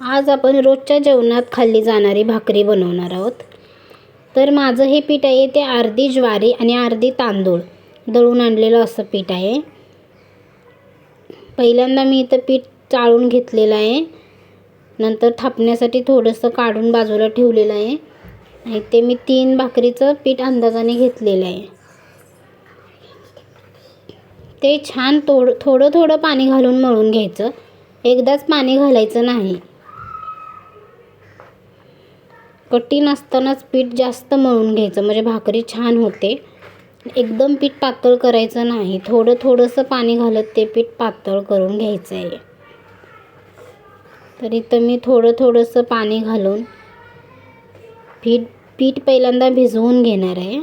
आज आपण रोजच्या जेवणात खाल्ली जाणारी भाकरी बनवणार आहोत. तर माझं हे पीठ आहे ते अर्धी ज्वारी आणि अर्धी तांदूळ दळून आणलेलं असं पीठ आहे. पहिल्यांदा मी इथं पीठ चाळून घेतलेलं आहे. नंतर थापण्यासाठी थोडंसं काढून बाजूला ठेवलेलं आहे. आणि ते मी तीन भाकरीचं पीठ अंदाजाने घेतलेलं आहे. ते छान थोडं थोडं थोडं पाणी घालून मळून घ्यायचं. एकदाच पाणी घालायचं नाही. कठीण असतानाच पीठ जास्त मळून घ्यायचं. म्हणजे भाकरी छान होते. एकदम पीठ पातळ करायचं नाही. थोडं थोडंसं पाणी घालत ते पीठ पातळ करून घ्यायचं आहे तर इथं मी थोडं थोडंसं पाणी घालून पीठ पीठ पहिल्यांदा भिजवून घेणार आहे.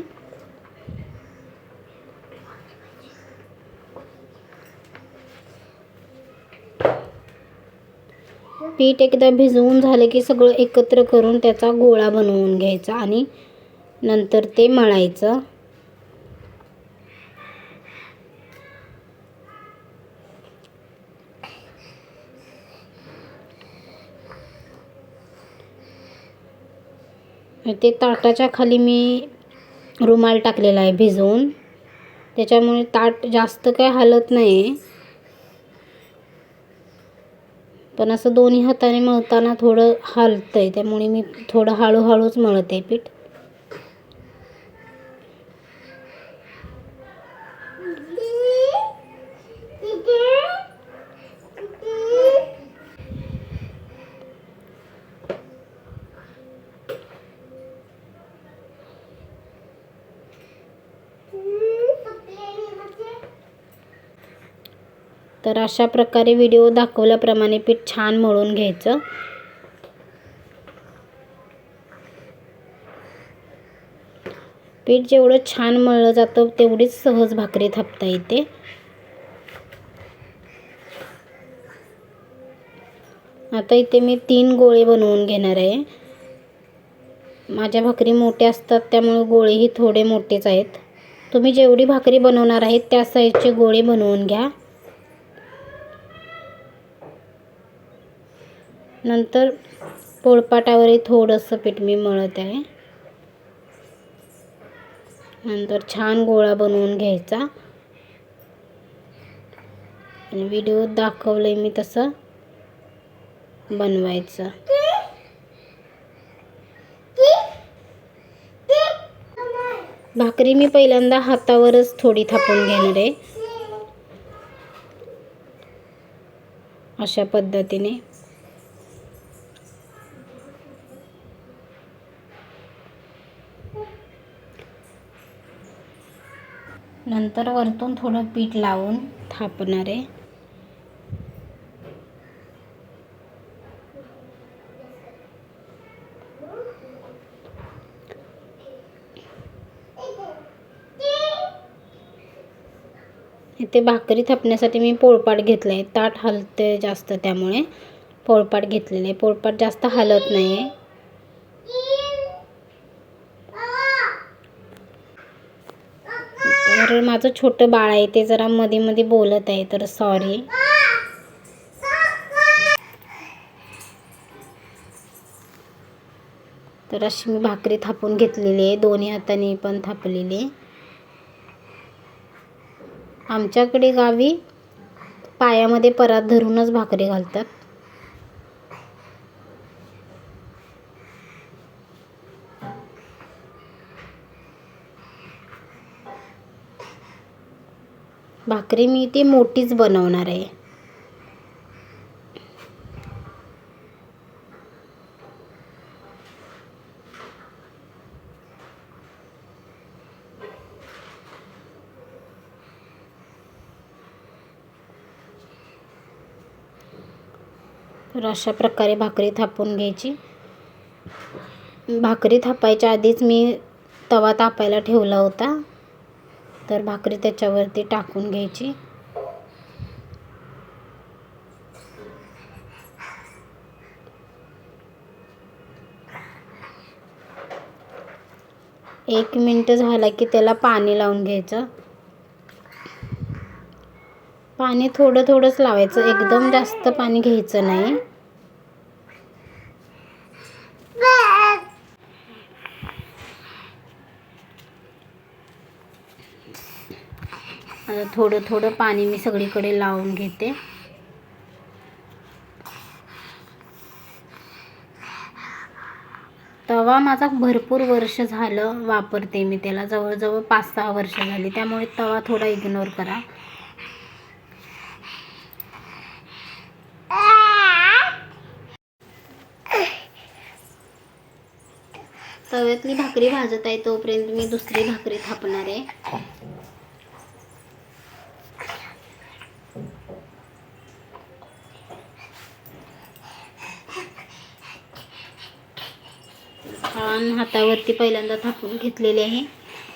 पीठ एकदा भिजवून झालं की सगळं एकत्र करून त्याचा गोळा बनवून घ्यायचा आणि नंतर ते मळायचं. ते ताटाच्या खाली मी रुमाल टाकलेला आहे भिजवून. त्याच्यामुळे ताट जास्त काय हलत नाही पण असं दोन्ही हाताने मळताना थोडं हलतं आहे त्यामुळे मी थोडं हळूहळूच मळत आहे पीठ. तर अशा प्रकारे व्हिडिओ दाखवल्याप्रमाणे पीठ छान मळून घ्यायचं. पीठ जेवढं छान मळलं जातं तेवढीच सहज भाकरी थापता येते. आता इथे मी तीन गोळे बनवून घेणार आहे. माझ्या भाकरी मोठ्या असतात त्यामुळे गोळेही थोडे मोठेच आहेत. तुम्ही जेवढी भाकरी बनवणार आहेत त्या साईजचे गोळे बनवून घ्या. नंतर पोळपाटावरही थोडंसं पीठ मी मळत आहे. नंतर छान गोळा बनवून घ्यायचा. आणि व्हिडिओत दाखवलं आहे मी तसं बनवायचं. भाकरी मी पहिल्यांदा हातावरच थोडी थापून घेणार आहे. अशा पद्धतीने. नंतर वरतून थोडं पीठ लावून थापणार. आहे इथे भाकरी थापण्यासाठी मी पोळपाट घेतलं आहे ताट हलते जास्त त्यामुळे. पोळपाट घेतलेलं. आहे पोळपाट जास्त हलत नाही आहे तर माझं छोटं बाळ आहे ते जरा मध्ये मध्ये बोलत आहे तर सॉरी तर अशी मी भाकरी थापून घेतलेली आहे दोन्ही हाताने पण थापलेली. आहे आमच्याकडे गावी पायामध्ये परात धरूनच भाकरी घालतात. भाकरी मी ती मोठीच बनवणार आहे. तर अशा प्रकारे भाकरी थापून घ्यायची. भाकरी थापायच्या आधीच मी तवा तापायला ठेवला होता. तर भाकरी त्याच्यावरती टाकून घ्यायची. एक मिनटं झाला की त्याला पाणी लावून घ्यायचं. पाणी थोडं थोडंच लावायचं. एकदम जास्त पाणी घ्यायचं नाही. आता थोडं थोडं पाणी मी सगळीकडे लावून घेते. तवा माझा भरपूर वर्ष झालं वापरते मी त्याला. जवळजवळ पाच सहा वर्ष झाली. त्यामुळे तवा थोडा इग्नोर करा. तव्यातली भाकरी भाजत आहे तोपर्यंत मी दुसरी भाकरी थापणार आहे. छान हातावरती पहिल्यांदा थापून घेतलेले आहे.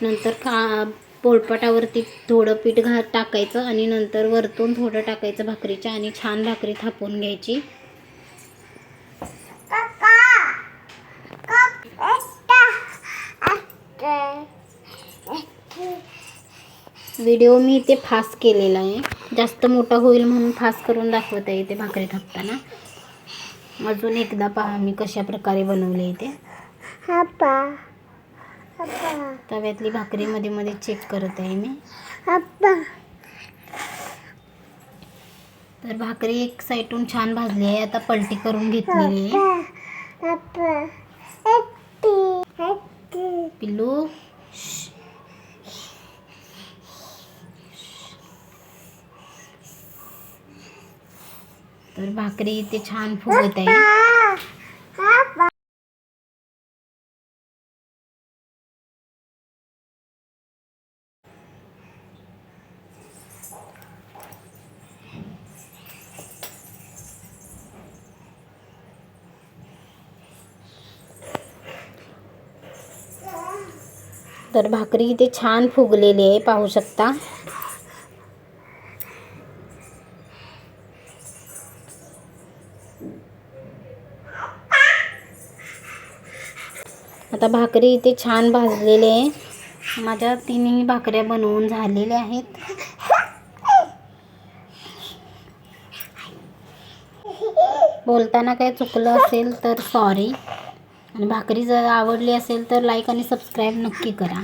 नंतर का पोळपाटावरती थोडं पीठ घा टाकायचं आणि नंतर वरतून थोडं टाकायचं भाकरीच्या आणि छान भाकरी थापून घ्यायची. व्हिडिओ मी इथे फास्ट केलेला आहे. जास्त मोठा होईल म्हणून फास्ट करून दाखवत आहे इथे भाकरी थापताना. अजून एकदा पहा मी कशा प्रकारे बनवले इथे. तव्यातली भाकरी मध्ये मध्ये चेक करत आहे मी. तर भाकरी एक साईडून छान भाजली आहे. आता पलटी करून घेतलेली आहे. पिल्लू. श्श. तर भाकरी इथे छान फुगत आहे. तर भाकरी इथे छान फुगलेली आहे पाहू शकता. आता भाकरी इथे छान भाजलेली आहे. माझ्या तिन्ही भाकऱ्या बनवून झालेल्या आहेत. बोलताना काय चुकलं असेल तर सॉरी आणि भाकरी जर आवडली असेल तर लाईक आणि सबस्क्राईब नक्की करा.